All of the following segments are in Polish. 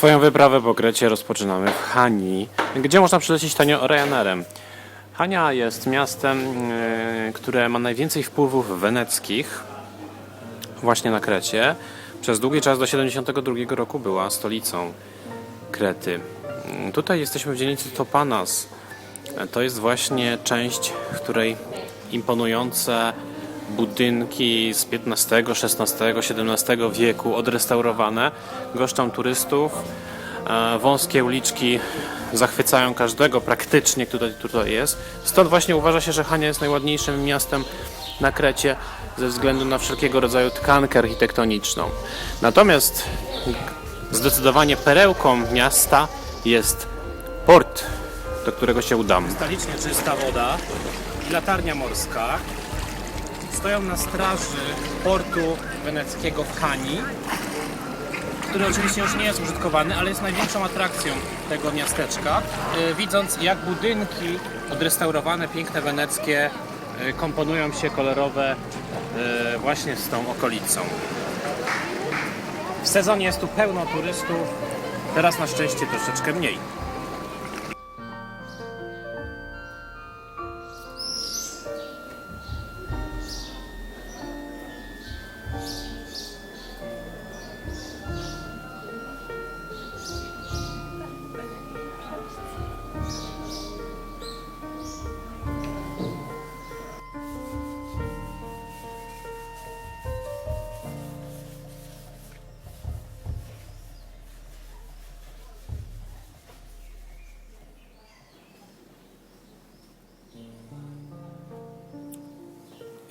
Swoją wyprawę po Krecie rozpoczynamy w Hani, gdzie można przylecieć tanio Ryanerem. Hania jest miastem, yy, które ma najwięcej wpływów weneckich właśnie na Krecie. Przez długi czas do 72 roku była stolicą Krety. Yy, Tutaj jesteśmy w dzielnicy Topanas. To jest właśnie część, której imponujące budynki z XV, XVI, XVII wieku odrestaurowane goszczą turystów. E, Wąskie uliczki zachwycają każdego praktycznie, kto tutaj, tutaj jest. Stąd właśnie uważa się, że Hania jest najładniejszym miastem na Krecie ze względu na wszelkiego rodzaju tkankę architektoniczną. Natomiast zdecydowanie perełką miasta jest port, do którego się udamy. Stalicznie czysta woda i latarnia morska stoją na straży portu weneckiego w Hani, który oczywiście już nie jest użytkowany, ale jest największą atrakcją tego miasteczka. Yy, Widząc jak budynki odrestaurowane, piękne weneckie yy, komponują się kolorowe yy, właśnie z tą okolicą. W sezonie jest tu pełno turystów, teraz na szczęście troszeczkę mniej.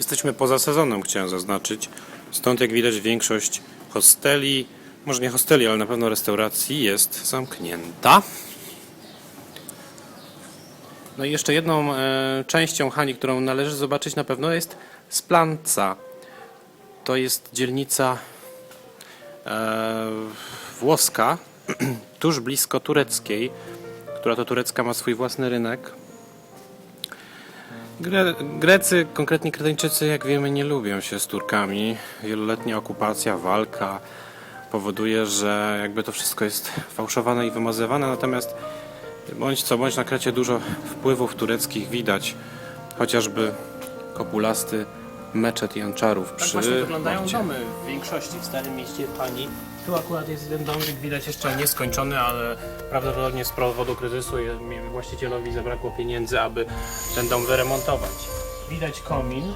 Jesteśmy poza sezonem, chciałem zaznaczyć. Stąd, jak widać, większość hosteli, może nie hosteli, ale na pewno restauracji jest zamknięta. No i jeszcze jedną e, częścią Hani, którą należy zobaczyć na pewno jest Splanca. To jest dzielnica e, włoska, tuż blisko tureckiej, która to turecka ma swój własny rynek. Gre Grecy, konkretnie Kretyńczycy, jak wiemy, nie lubią się z Turkami. Wieloletnia okupacja, walka powoduje, że jakby to wszystko jest fałszowane i wymazywane, natomiast bądź co bądź na Krecie dużo wpływów tureckich widać, chociażby kopulasty meczet Janczarów przy Tak właśnie wyglądają porcie. domy w większości w Starym Mieście Pani. Tu akurat jest jeden domik, widać jeszcze nieskończony, ale prawdopodobnie z powodu kryzysu właścicielowi zabrakło pieniędzy, aby ten dom wyremontować. Widać komin,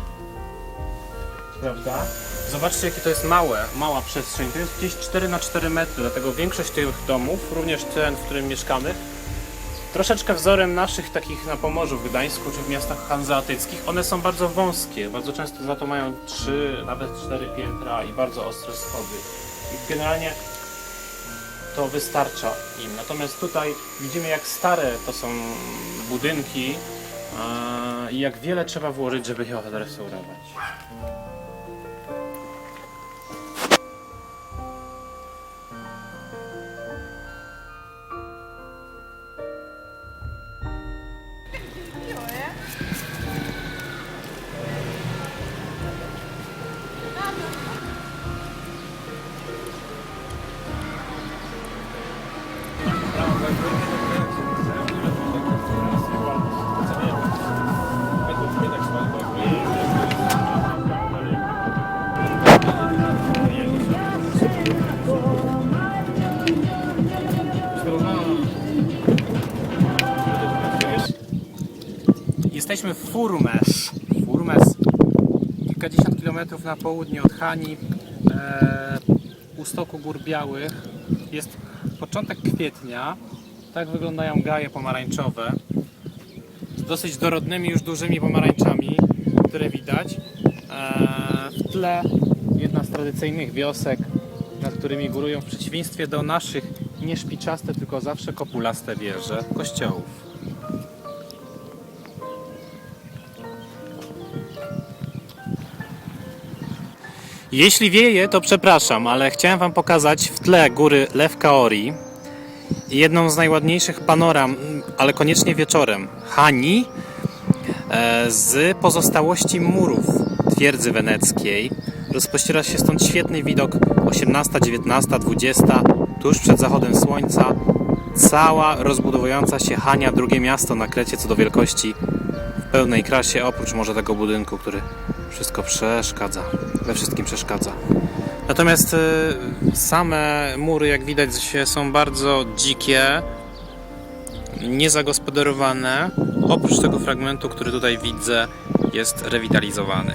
prawda? Zobaczcie jakie to jest małe, mała przestrzeń. To jest gdzieś 4 na 4 metry, dlatego większość tych domów, również ten, w którym mieszkamy, Troszeczkę wzorem naszych takich na Pomorzu, w Gdańsku czy w miastach hanzeatyckich, one są bardzo wąskie, bardzo często za to mają 3, nawet 4 piętra i bardzo ostre schody. I generalnie to wystarcza im. Natomiast tutaj widzimy jak stare to są budynki a, i jak wiele trzeba włożyć, żeby je odrestaurować. Jesteśmy w Furmes. Furmes, kilkadziesiąt kilometrów na południe od Hani, e, u stoku Gór Białych. Jest początek kwietnia. Tak wyglądają gaje pomarańczowe. Z dosyć dorodnymi, już dużymi pomarańczami, które widać. E, w tle jedna z tradycyjnych wiosek, nad którymi górują w przeciwieństwie do naszych nie szpiczaste, tylko zawsze kopulaste wieże kościołów. Jeśli wieje, to przepraszam, ale chciałem Wam pokazać w tle góry Lewkaori i jedną z najładniejszych panoram, ale koniecznie wieczorem, Hani e, z pozostałości murów twierdzy weneckiej. Rozpościera się stąd świetny widok. 18, 19, 20 tuż przed zachodem słońca, cała rozbudowująca się Hania, drugie miasto na Krecie co do wielkości, w pełnej krasie, oprócz może tego budynku, który wszystko przeszkadza, we wszystkim przeszkadza. Natomiast y, same mury, jak widać, są bardzo dzikie, niezagospodarowane. Oprócz tego fragmentu, który tutaj widzę, jest rewitalizowany.